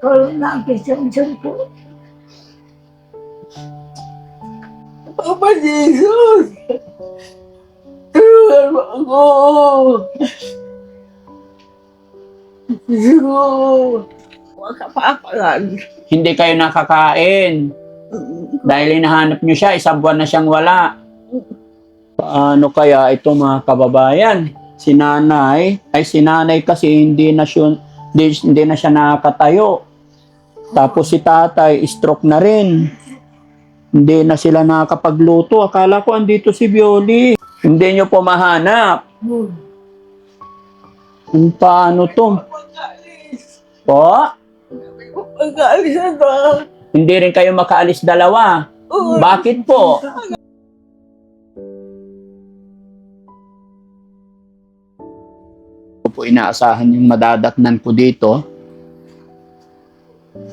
Kalau nak kisah jemput. Papa Jesus! Tulungan mo ako! Jesus! Huwag ka papalan. Hindi kayo nakakain. Dahil hinahanap nyo siya, isang buwan na siyang wala. Paano kaya ito mga kababayan? Si nanay, ay si nanay kasi hindi na siya, hindi, hindi na siya nakakatayo. Tapos si tatay, stroke na rin. Hindi na sila nakakapagluto. Akala ko andito si Bioli. Hindi nyo po mahanap. Hmm. Paano to? Po? Na. Hindi rin kayo makaalis dalawa. Bakit po? Po inaasahan yung madadatnan ko dito.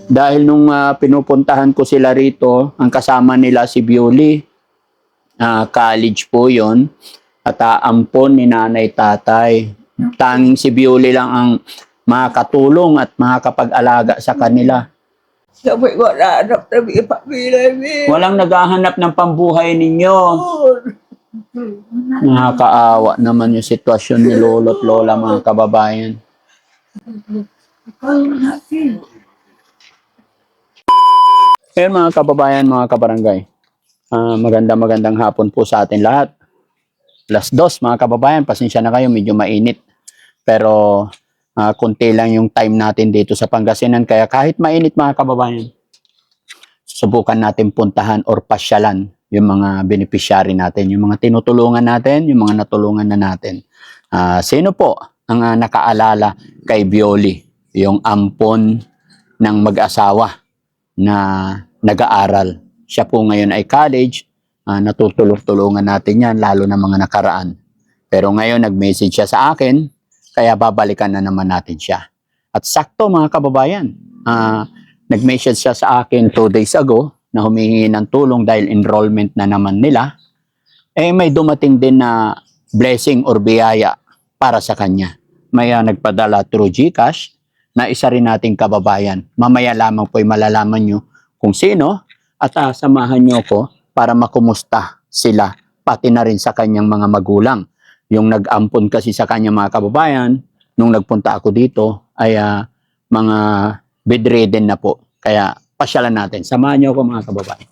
Dahil nung ah, pinupuntahan ko sila rito, ang kasama nila si Bioli. Ah, college po yon At ah, ampon ni nanay tatay. Tanging si Bioli lang ang makakatulong at makakapag-alaga sa kanila. Sabi ko, naanap na may pamilya niya. Walang naghahanap ng pambuhay ninyo. Nakakaawa naman yung sitwasyon ni Lolo at Lola mga kababayan. Ngayon mga kababayan, mga kabarangay, ah, maganda magandang hapon po sa atin lahat. Last dos mga kababayan, pasensya na kayo, medyo mainit. Pero ah, kunti lang yung time natin dito sa Pangasinan. Kaya kahit mainit mga kababayan, subukan natin puntahan or pasyalan yung mga beneficiary natin, yung mga tinutulungan natin, yung mga natulungan na natin. Ah, sino po ang ah, nakaalala kay Bioli, yung ampon ng mag-asawa na nag-aaral. Siya po ngayon ay college, uh, natutulong-tulungan natin yan, lalo na mga nakaraan. Pero ngayon nag-message siya sa akin, kaya babalikan na naman natin siya. At sakto mga kababayan, ah, nag-message siya sa akin two days ago na humihingi ng tulong dahil enrollment na naman nila. Eh may dumating din na blessing or biyaya para sa kanya. May ah, nagpadala through GCash na isa rin nating kababayan. Mamaya lamang po'y malalaman nyo kung sino at ah, samahan nyo ko para makumusta sila pati na rin sa kanyang mga magulang. Yung nag-ampon kasi sa kanyang mga kababayan, nung nagpunta ako dito, ay ah, mga bedridden na po. Kaya pasyalan natin. Samahan nyo ako mga kababayan.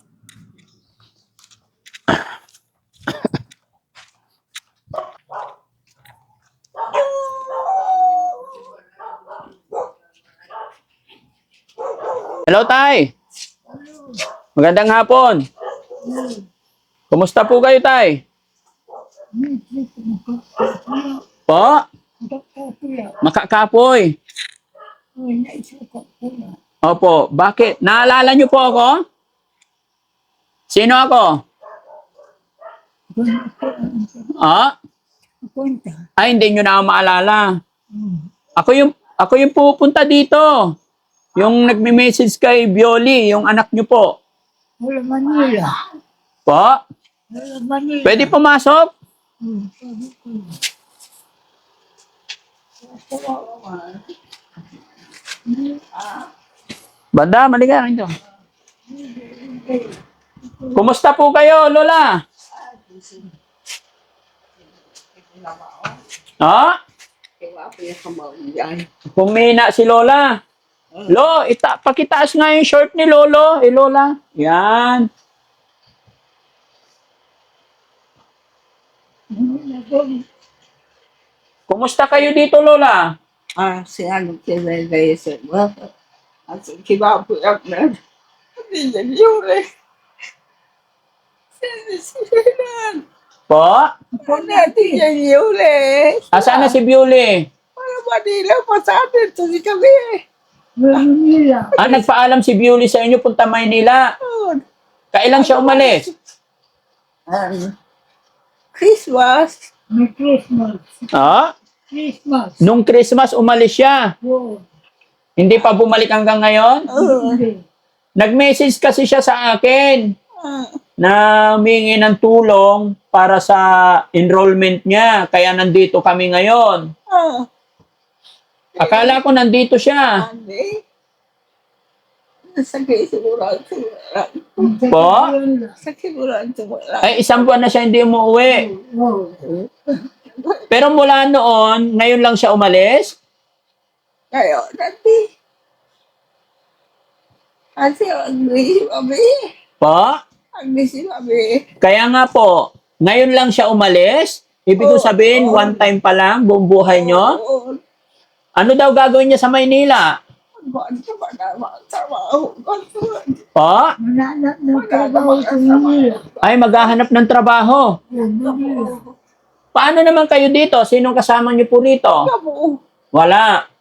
Hello, Tay! Magandang hapon! Kumusta po kayo, Tay? Po? Makakapoy. Opo. Bakit? Naalala niyo po ako? Sino ako? Ah? Ay, hindi niyo na ako maalala. Ako yung, ako yung pupunta dito. Yung nagme-message kay Bioli, yung anak niyo po. Kalau Manila. Po? Kalau Manila. Pwede pumasok? Hmm. Banda, maliga rito. Kumusta po kayo, Lola? Ha? Pumina si Lola. Lo, ita, pakitaas nga yung short ni Lolo. Eh, Lola. Yan. Kumusta kayo dito, Lola? Ah, si ano mga. At kibabuyak na. Hindi niya yuri. Sinisinan. Po? Kung natin niya yuri. Asan na si Bewley? Para Manila pa sa atin. Kasi kami eh. Manila. Ah, nagpaalam si Bewley sa inyo punta Maynila. Oh, Kailan siya umalis? um, Christmas. May Christmas. Ah? Christmas. Nung Christmas, umalis siya. Oh. Hindi pa bumalik hanggang ngayon? Hindi. Nag-message kasi siya sa akin ah, na humingi ng tulong para sa enrollment niya. Kaya nandito kami ngayon. ah, Akala ko nandito siya. Ande. Sakit siguro ang tumulak. Po? Sakit siguro ang tumulak. Ay, isang buwan na siya hindi umuwi. Pero mula noon, ngayon lang siya umalis? Ngayon, dati. Kasi ang busy kami. Po? Ang busy kami. Kaya nga po, ngayon lang siya umalis? Ibig Oo, sabihin, oo. one time pa lang, buong buhay nyo? Oo. Ano daw gagawin niya sa Maynila? Po? Ay, maghahanap ng trabaho. Oh. Paano naman kayo dito? Sinong kasama niyo po rito? Wala.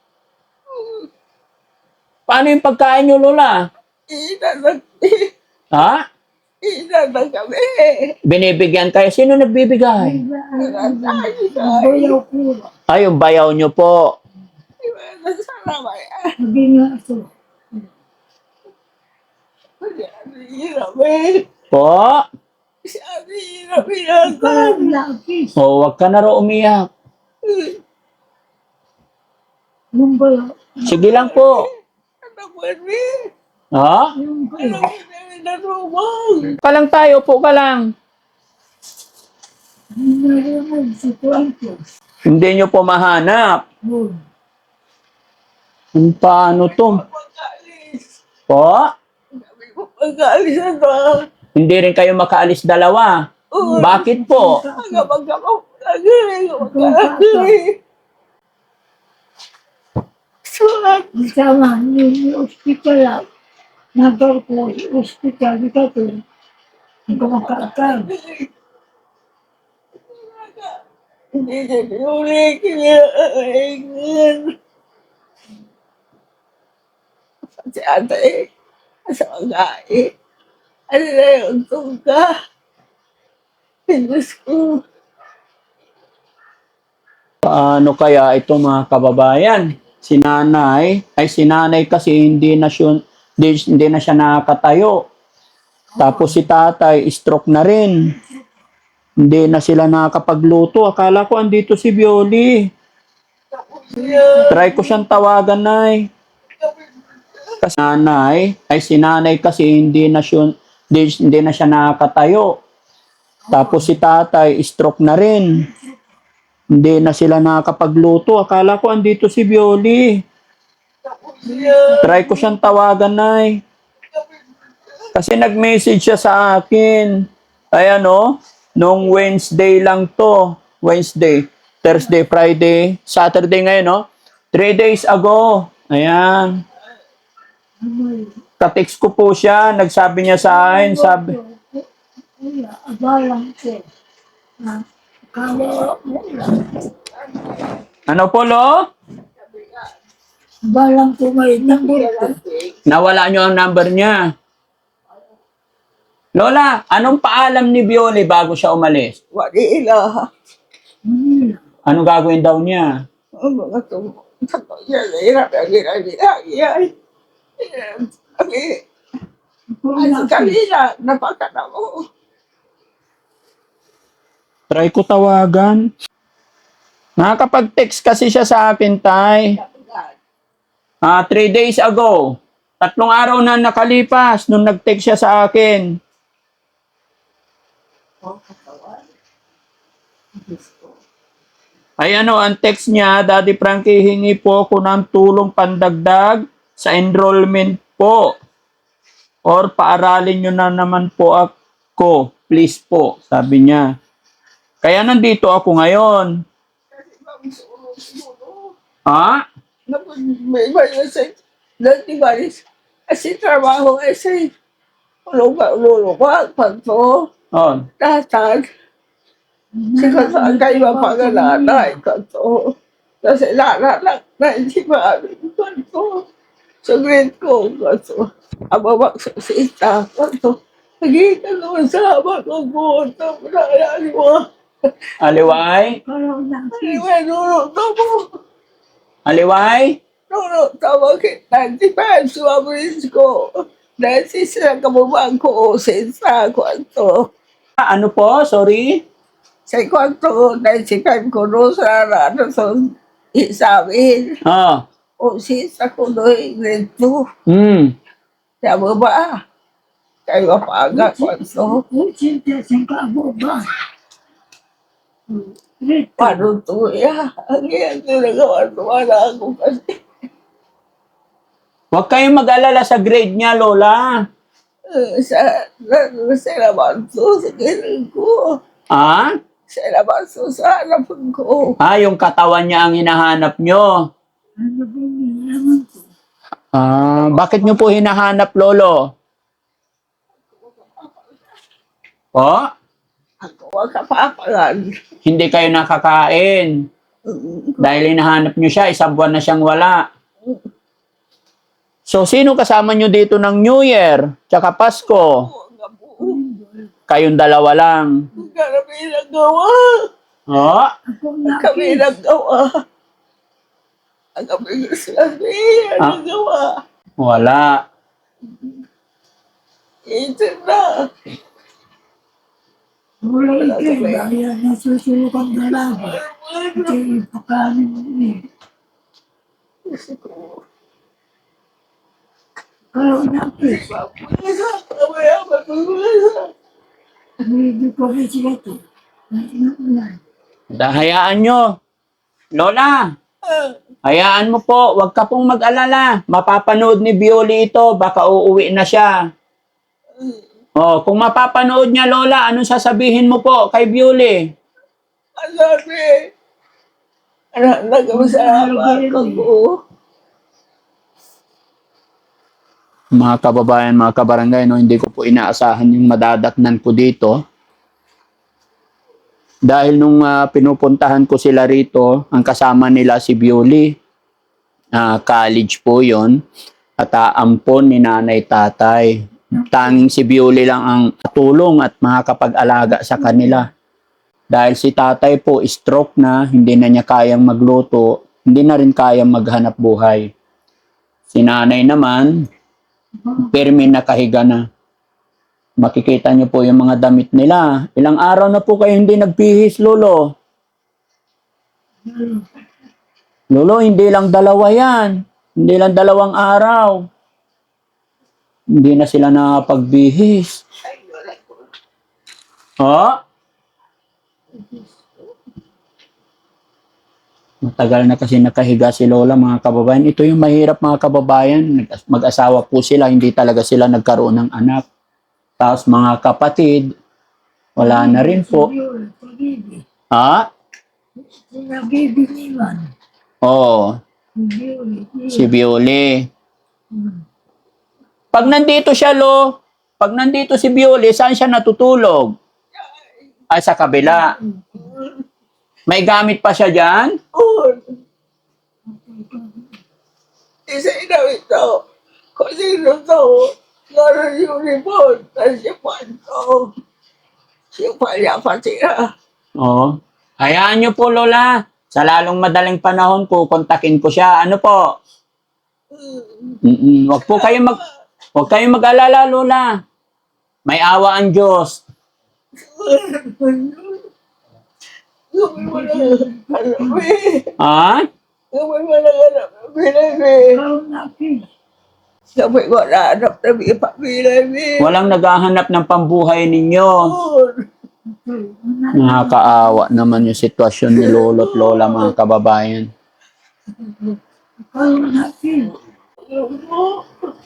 Paano yung pagkain niyo, Lola? Ina na. Ha? Ina na kami. Binibigyan kayo? Sino nagbibigay? Ka. Bayaw ko. Ay, yung bayaw niyo po. Ina sana ba yan? Sabi nga ito. Sabi kami. Po? Lapis. O, wag ka na raw umiyak. Yung bayaw. Sige lang po. Ba ni? Ha? Yung Ano bayaw. kami na rumang? Pa lang tayo, po ka lang. Hindi niyo po mahanap. Kung paano to? Po? Pagkaalis na to. Hindi rin kayo makaalis dalawa. Oo. Bakit po? Magkabagkabag lagi. Magkaalis. Sulat. Sama, yung hospital lang. Nagdor ko, hospital, di ka to. Hindi ko makakal. Hindi niya pinuli. Kinailan. Si ate. Sa mga Ano na yung tungka? Diyos ko. Paano kaya ito mga kababayan? Si nanay, ay si nanay kasi hindi na siya, hindi, hindi na siya nakakatayo. Tapos si tatay, stroke na rin. Hindi na sila nakakapagluto. Akala ko andito si Bioli. Try ko siyang tawagan, nay. Kasi nanay, ay si nanay kasi hindi na siya, hindi, hindi na siya nakakatayo. Tapos si tatay, stroke na rin. Hindi na sila nakakapagluto. Akala ko andito si Bioli. Try ko siyang tawagan, nay. Kasi nag-message siya sa akin. Ay ano, nung Wednesday lang to. Wednesday, Thursday, Friday, Saturday ngayon, no? Three days ago. Ayan. Katext ko po siya. Nagsabi niya sa akin, sabi, Wala, Ah, ano po, lo? Abalang ko may nambur ko. Nawala niyo ang number niya. Lola, anong paalam ni Bioli bago siya umalis? Wali ilaha. Manila. Ano gagawin daw niya? Ano kanina, napakana mo. Try ko tawagan. Nakakapag-text kasi siya sa akin, Tay. Ah, three days ago. Tatlong araw na nakalipas nung nag-text siya sa akin. Ay ano, ang text niya, Daddy Frankie, hingi po ako ng tulong pandagdag sa enrollment po. Or paaralin nyo na naman po ako. Please po, sabi niya. Kaya nandito ako ngayon. Ha? May message. Dati baris. Kasi trabaho kasi. Ulong ulong pagto. Oh, Tatag. Si kasaan kayo mapagalala. Kanto. Kasi lalala na hindi maamin. Kanto. Sa grade ko. Kanto. Ababak sa sita. Kanto. Nagiging naman sa habang ang buwan. Tapos na kaya mo. Aliway? Anyway, nuro mo. Aliway? Nuro tawag kita. Di ba suwabulis ko? Dahil sisa kababang ko sa kwanto. Ah, Ano po? Sorry? Sa kwanto, dahil si Pem ko no sa ano sa isamin. Oh, O sis ako grade 2. Hmm. Sa baba. Kayo pa aga so. Cinta singka boba. Rito. Paano to ya? Ang yan ginagawa wala ako kasi. Huwag kayong mag-alala sa grade niya, Lola. Sa, sa, sa labanso, sa ganun ko. Ah? Sa labanso, sa harapan ko. Ah, yung katawan niya ang hinahanap nyo. Ano ba nilaman ko? Ah, bakit nyo po hinahanap, Lolo? Po? Kapapalan. Hindi kayo nakakain. Dahil hinahanap nyo siya, isang buwan na siyang wala. So, sino kasama nyo dito ng New Year? Tsaka Pasko? Kayong dalawa lang. Kami nagawa. Oh? Kami nagawa. Ang kami sabi, ang nagawa. Wala. Ito na. Wala ikaw. Dahil nasusukan dalaga. Ito yung pakanin niya. Kalau matulala. Hindi ko rin sila ito. Dahayaan nyo. Lola, hayaan mo po. Huwag ka pong mag-alala. Mapapanood ni Bioli ito. Baka uuwi na siya. Oh, kung mapapanood niya, Lola, anong sasabihin mo po kay? Ang sabi, nagmasalamat ako. Mga kababayan, mga kabarangay, no, hindi ko po inaasahan yung madadatnan ko dito. Dahil nung ah, pinupuntahan ko sila rito, ang kasama nila si Bioli. Ah, college po yon At ah, ampon ni nanay tatay. Tanging si Bioli lang ang tulong at makakapag-alaga sa kanila. Dahil si tatay po stroke na, hindi na niya kayang magluto, hindi na rin kayang maghanap buhay. Si nanay naman, pirmi nakahiga na. Makikita niyo po yung mga damit nila. Ilang araw na po kayo hindi nagbihis, Lolo. Lolo, hindi lang dalawa yan. Hindi lang dalawang araw. Hindi na sila nakapagbihis. Oh? Matagal na kasi nakahiga si Lola mga kababayan. Ito yung mahirap mga kababayan. Mag-asawa po sila, hindi talaga sila nagkaroon ng anak. Tapos mga kapatid, wala na rin po. Ha? Oo, si Bioli. Pag nandito siya, Lo, pag nandito si Bioli, saan siya natutulog? Ay, sa kabila. May gamit pa siya dyan? Oo. Isa ina ito. Kung sino to, laro uniform, tapos si Panto. Si Panya patira. Oo. Hayaan niyo po, Lola. Sa lalong madaling panahon po, kontakin ko siya. Ano po? Mm-mm. Wag po kayo mag... Huwag kayong mag-alala, Lola. May awa ang Diyos. Ha? Gawin mo na hanap na na bilay eh. Walang naghahanap ng pambuhay ninyo. Nakakaawa naman yung sitwasyon ni Lolo at Lola, mga kababayan. Po? Ano mo hanap anak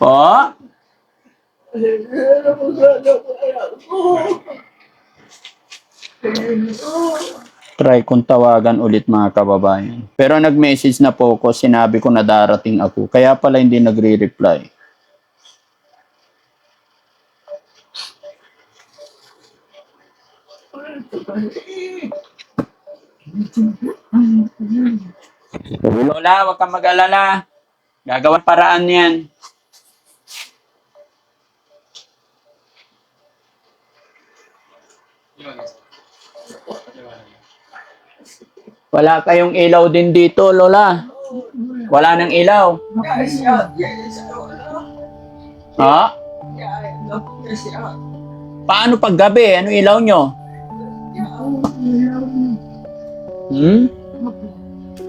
ko? Try kong tawagan ulit mga kababayan. Pero nag-message na po ako, sinabi ko na darating ako. Kaya pala hindi nagre-reply. Lola, huwag kang mag-alala. Gagawan paraan yan. Wala kayong ilaw din dito, Lola. Wala nang ilaw. Ha? Paano pag gabi? Ano ilaw nyo? Hmm?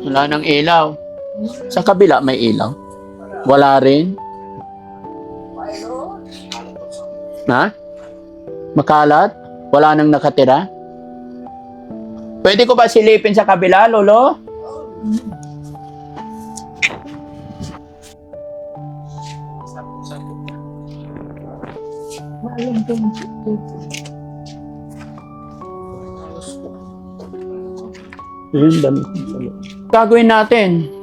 Wala nang ilaw. Sa kabila may ilaw. Wala rin. Ha? Makalat? Wala nang nakatira? Pwede ko ba silipin sa kabila, Lolo? Gagawin natin.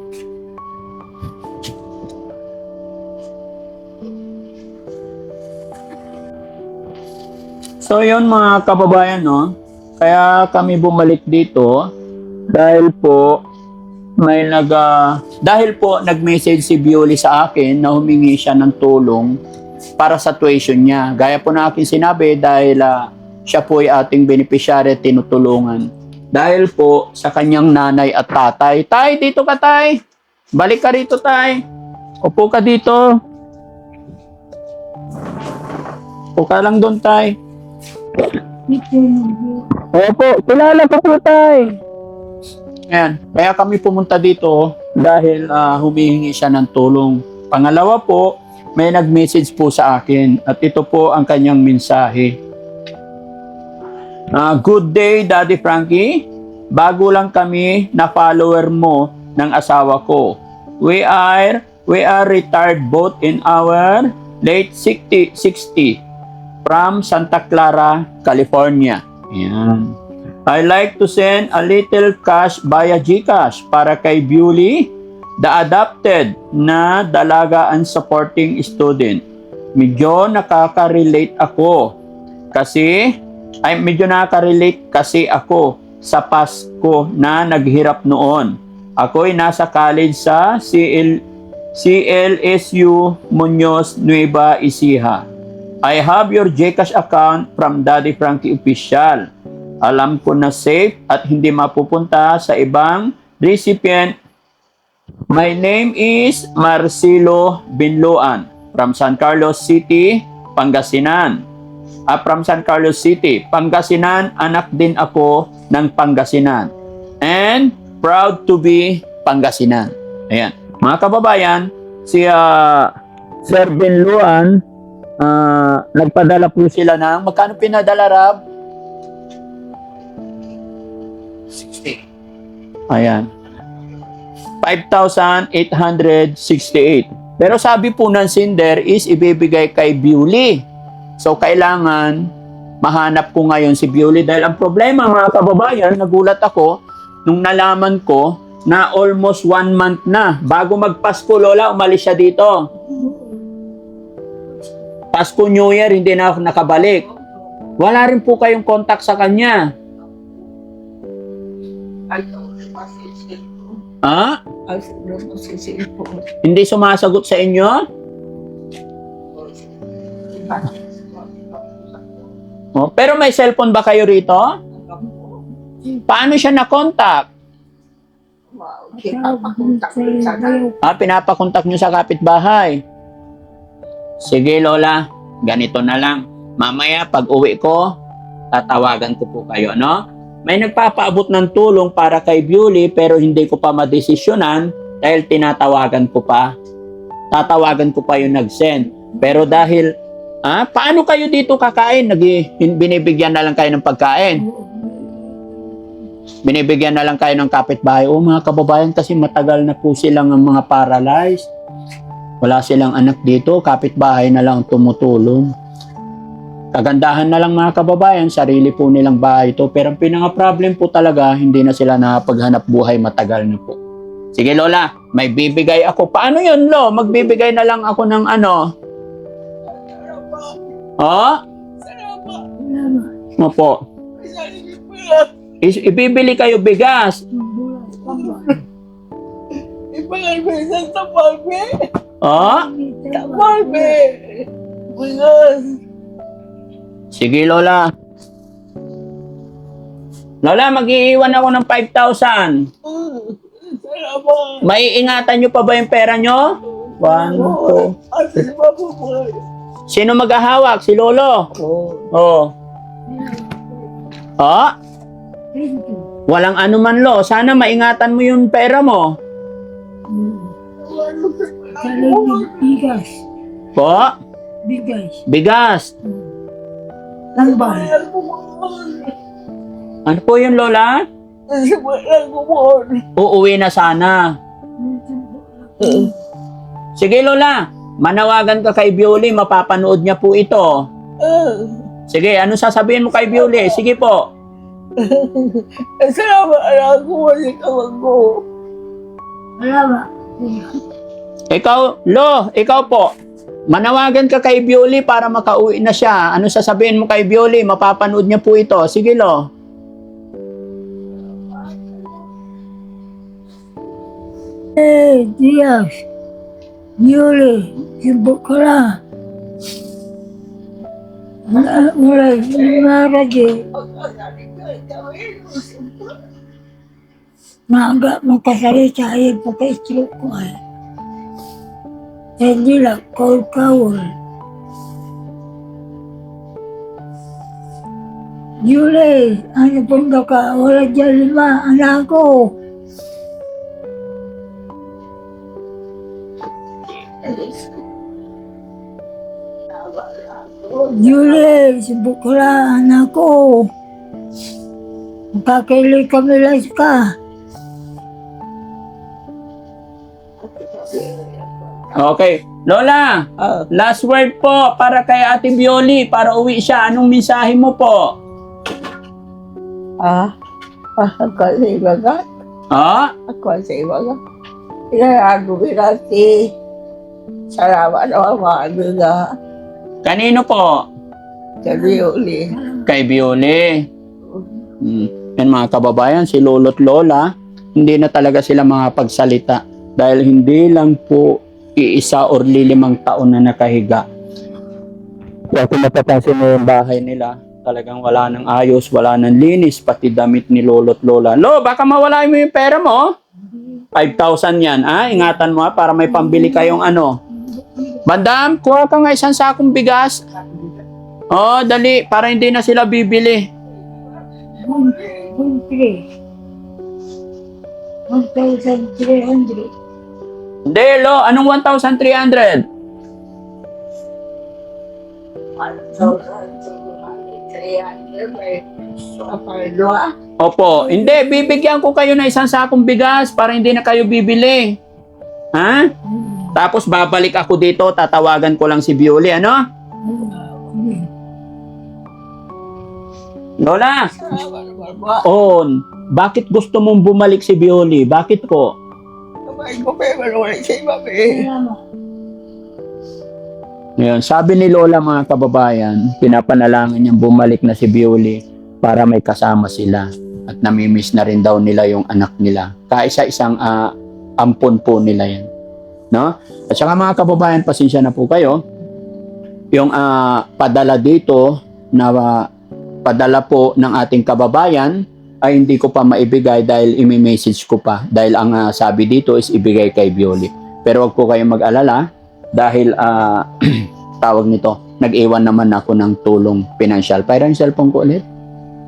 So yun mga kababayan, no? Kaya kami bumalik dito dahil po may nag ah, dahil po nag-message si Bioli sa akin na humingi siya ng tulong para sa tuition niya. Gaya po na akin sinabi dahil ah, siya po ay ating beneficiary tinutulungan. Dahil po sa kanyang nanay at tatay. Tay, dito ka tay. Balik ka rito tay. Upo ka dito. Upo ka lang doon tay. Opo, kilala ko po tay. Ayan, kaya kami pumunta dito dahil ah, humihingi siya ng tulong. Pangalawa po, may nag-message po sa akin at ito po ang kanyang mensahe. Ah, good day, Daddy Frankie. Bago lang kami na follower mo ng asawa ko. We are we are retired both in our late 60 60 from Santa Clara, California. Yan. I like to send a little cash via GCash para kay Bewley, the adopted na dalaga and supporting student. Medyo nakaka-relate ako kasi ay medyo nakaka-relate kasi ako sa Pasko na naghirap noon. Ako'y nasa college sa CL, CLSU Muñoz Nueva Ecija. I have your Gcash account from Daddy Frankie Official. Alam ko na safe at hindi mapupunta sa ibang recipient. My name is Marcelo Binloan from San Carlos City, Pangasinan. Ah, from San Carlos City, Pangasinan. Anak din ako ng Pangasinan. And proud to be Pangasinan. Ayan. Mga kababayan, si ah, Sir Binloan, Ah, nagpadala po sila ng magkano pinadala Rab? 60. Ayan. 5,868. Pero sabi po ng sender is ibibigay kay Bewley. So kailangan mahanap ko ngayon si Bewley dahil ang problema mga kababayan, nagulat ako nung nalaman ko na almost one month na. Bago magpasko, Lola, umalis siya dito. Pasko New Year, hindi na ako nakabalik. Wala rin po kayong contact sa kanya. Ha? Hindi sumasagot sa inyo? Oh, pero may cellphone ba kayo rito? Paano siya na-contact? Ah, pinapakontak nyo sa kapitbahay. Sige, Lola. Ganito na lang. Mamaya, pag uwi ko, tatawagan ko po kayo, no? May nagpapaabot ng tulong para kay Bewley pero hindi ko pa madesisyonan dahil tinatawagan ko pa. Tatawagan ko pa yung nag-send. Pero dahil, ah, paano kayo dito kakain? Nag binibigyan na lang kayo ng pagkain. Binibigyan na lang kayo ng kapitbahay. O mga kababayan kasi matagal na po silang ang mga paralyzed. Wala silang anak dito, kapitbahay na lang ang tumutulong. Kagandahan na lang mga kababayan, sarili po nilang bahay ito. Pero ang pinaka-problem po talaga, hindi na sila nakapaghanap buhay matagal na po. Sige Lola, may bibigay ako. Paano yun Lo? Magbibigay na lang ako ng ano? Oh? Salamat. Opo. Is, ibibili kayo bigas. Ibigay mo isa sa Oh? Sa palme. Bigas. Sige, Lola. Lola, mag-iiwan ako ng 5,000. Salamat. May ingatan nyo pa ba yung pera nyo? One, two. Ate, si mabubuhay. Sino maghahawak? Si Lolo. Oh. Oh? Thank you. Walang anuman, Lo. Sana maingatan mo yung pera mo. Kaling bigas. Po? Bigas. Bigas. Lambal. Ano po yun, Lola? Uuwi na sana. Sige, Lola. Manawagan ka kay Bioli. Mapapanood niya po ito. Sige, ano sasabihin mo kay Bioli? Sige po. Salamat anak ko. Wali ka ko. Salamat. Ikaw, Lo, ikaw po. Manawagan ka kay Bioli para makauwi na siya. Ano sasabihin mo kay Bioli? Mapapanood niya po ito. Sige, Lo. Eh, Diaz. Yuli. Sibuk ka na. Wala, raja. Maaga magkasalita ay pagka-stroke ko ay. Hindi lang, kaul-kaul. Yuli, ano punta ka? Wala dyan lima, anak ko. Yuli, sibuk ko lang, anak ko. Magkakaili kami lang ka. Okay. Lola, Ah, last word po para kay Ate Bioli para uwi siya. Anong mensahe mo po? ah, ah, ako sa ibaga. Ah? Ako sa ibaga. Inarago binati. Salamat na mga amiga. Kanino po? Sabi uli. Kay Bioli. Hmm. Yan mga kababayan, si Lolo't Lola, hindi na talaga sila mga pagsalita dahil hindi lang po iisa or lilimang taon na nakahiga. Kaya kung napapansin mo yung bahay nila, talagang wala nang ayos, wala nang linis, pati damit ni Lolo't Lola. Lo, baka mawala mo yung pera mo. 5,000 yan, ah. Ingatan mo, ah, para may pambili kayong ano. Bandam, kuha ka nga isang sakong bigas. Oh, dali, para hindi na sila bibili. One. One three hundred. Hindi, lo, anong 1,300? Opo, hindi, bibigyan ko kayo ng isang sakong bigas para hindi na kayo bibili. Ha? Tapos babalik ako dito, tatawagan ko lang si Bioli, ano? Lola, on, bakit gusto mong bumalik si Bioli? Bakit po? Yung wala sa iba eh. Ngayon, sabi ni Lola mga kababayan, pinapanalangin niyang bumalik na si Bioli para may kasama sila at namimiss na rin daw nila yung anak nila. Kaisa-isang ah, ampon po nila yan. No? At saka mga kababayan, pasensya na po kayo. Yung ah, padala dito na ah, padala po ng ating kababayan ay hindi ko pa maibigay dahil imi-message ko pa. Dahil ang ah, sabi dito is ibigay kay Bioli. Pero wag po kayong mag-alala dahil ah, tawag nito, nag-iwan naman ako ng tulong pinansyal. Pero yung cellphone ko ulit.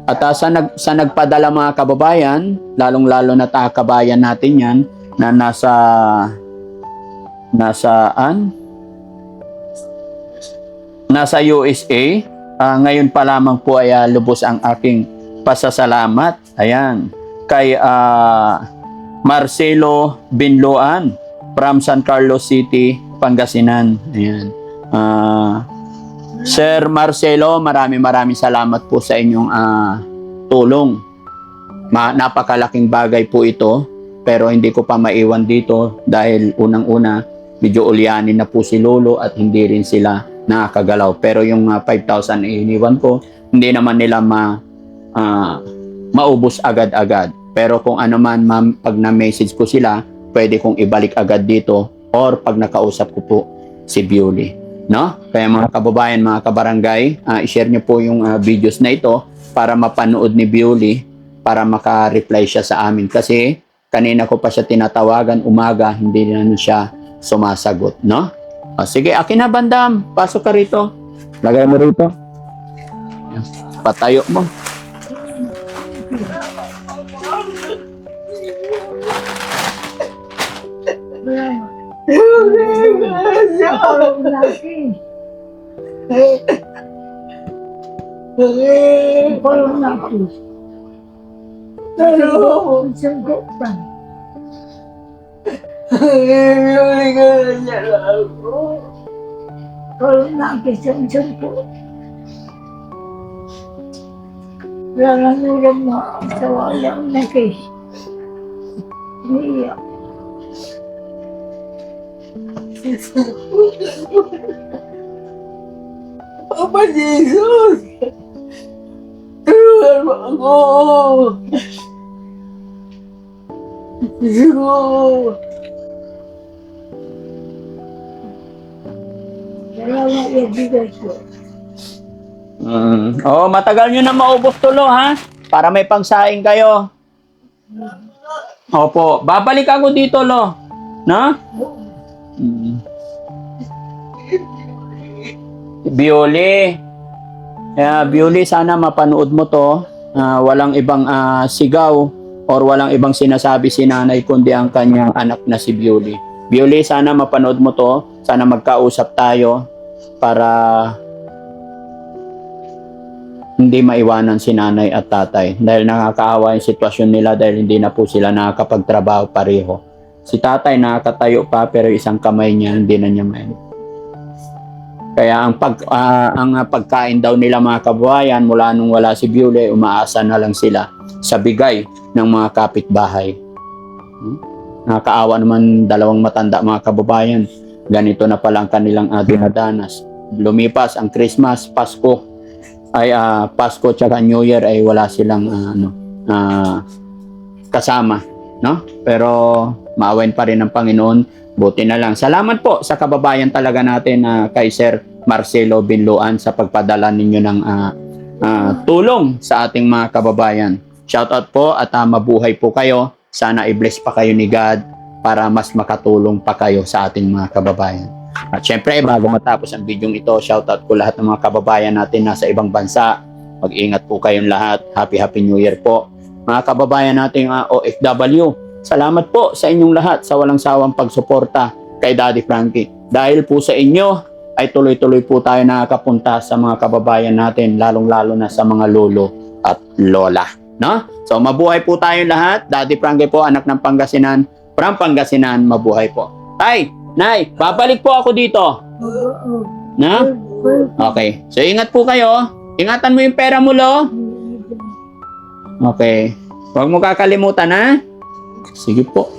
At ah, sa, nag, sa nagpadala mga kababayan, lalong-lalo na kabayan natin yan, na nasa, nasaan? Nasa USA. Ah, ngayon pa lamang po ay ah, lubos ang aking pasasalamat. Ayan. Kay ah, Marcelo Binloan from San Carlos City, Pangasinan. Ayan. Ah, Sir Marcelo, maraming maraming salamat po sa inyong ah, tulong. Ma napakalaking bagay po ito, pero hindi ko pa maiwan dito dahil unang-una, medyo ulyanin na po si Lolo at hindi rin sila nakakagalaw. Pero yung ah, 5,000 na iniwan ko, hindi naman nila ma, ah, maubos agad-agad. Pero kung ano man, ma'am, pag na-message ko sila, pwede kong ibalik agad dito or pag nakausap ko po si Bewley. No? Kaya mga kababayan, mga kabarangay, ah, i-share nyo po yung ah, videos na ito para mapanood ni Bewley para maka-reply siya sa amin. Kasi kanina ko pa siya tinatawagan umaga, hindi na siya sumasagot. No? O, sige, akin na bandam. Pasok ka rito. Lagay mo rito. Patayo mo. Ako lagi. Ako lagi. Ang sangkot ba? Ako lagi sa sangkot. Wala nga nila mo sa walang nakis. Niya. Papa Jesus! Tulungan mo ako! Ko. Mm. Oh, matagal nyo na maubos tulo, ha? Para may pangsaing kayo. Opo, babalik ako dito, lo. No? Mm. Bioli. Kaya, Bioli, sana mapanood mo to. Ah, walang ibang ah, sigaw or walang ibang sinasabi si nanay kundi ang kanyang anak na si Bioli. Bioli, sana mapanood mo to. Sana magkausap tayo para hindi maiwanan si nanay at tatay dahil nakakaawa yung sitwasyon nila dahil hindi na po sila nakakapagtrabaho pareho. Si tatay nakakatayo pa pero isang kamay niya hindi na niya may. Kaya ang pag ah, ang pagkain daw nila mga kababayan mula nung wala si Biole, umaasa na lang sila sa bigay ng mga kapitbahay. Hmm? Nakakaawa naman dalawang matanda mga kababayan. Ganito na pala ang kanilang uh, dinadanas. Lumipas ang Christmas, Pasko, ay ah, Pasko tsaka New Year ay wala silang ah, ano ah, kasama no pero maawain pa rin ng Panginoon buti na lang salamat po sa kababayan talaga natin na kay Sir Marcelo Binloan sa pagpadala ninyo ng ah, ah, tulong sa ating mga kababayan shout out po at ah, mabuhay po kayo sana i-bless pa kayo ni God para mas makatulong pa kayo sa ating mga kababayan at syempre, bago matapos ang video ito, shoutout ko lahat ng mga kababayan natin nasa ibang bansa. Mag-ingat po kayong lahat. Happy Happy New Year po. Mga kababayan nating uh, OFW, salamat po sa inyong lahat sa walang sawang pagsuporta kay Daddy Frankie. Dahil po sa inyo, ay tuloy-tuloy po tayo nakakapunta sa mga kababayan natin, lalong-lalo na sa mga lolo at lola. No? So mabuhay po tayong lahat. Daddy Frankie po, anak ng Pangasinan. From Pangasinan, mabuhay po. Tay, Nay, babalik po ako dito. Na? Okay. So, ingat po kayo. Ingatan mo yung pera mo, lo. Okay. Huwag mo kakalimutan, ha? Sige po.